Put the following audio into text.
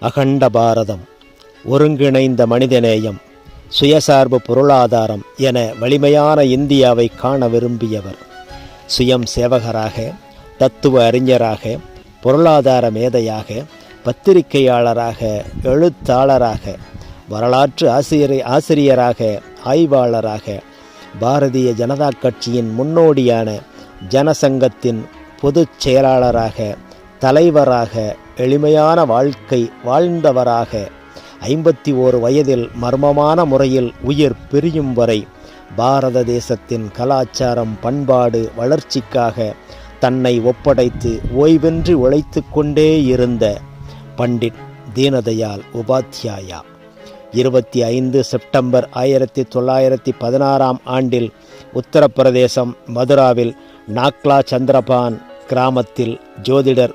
அகண்ட பாரதம் ஒருங்கிணைந்த மனிதநேயம் சுயசார்பு பொருளாதாரம் என வலிமையான இந்தியாவை காண விரும்பியவர். சுயம் சேவகராக தத்துவ அறிஞராக பொருளாதார மேதையாக பத்திரிகையாளராக எழுத்தாளராக வரலாற்று ஆசிரியரை ஆசிரியராக ஆய்வாளராக பாரதிய ஜனதா கட்சியின் முன்னோடியான ஜனசங்கத்தின் பொதுச் செயலாளராக தலைவராக எளிமையான வாழ்க்கை வாழ்ந்தவராக ஐம்பத்தி ஓரு வயதில் மர்மமான முறையில் உயிர் பிரியும் வரை பாரத தேசத்தின் கலாச்சாரம் பண்பாடு வளர்ச்சிக்காக தன்னை ஒப்படைத்து ஓய்வின்றி உழைத்து கொண்டே இருந்த பண்டிட் தீனதயாள் உபாத்யாயா. இருபத்தி ஐந்து செப்டம்பர் ஆயிரத்தி தொள்ளாயிரத்தி பதினாறாம் ஆண்டில் உத்தரப்பிரதேசம் மதுராவில் நாக்லா சந்திரபான் கிராமத்தில் ஜோதிடர்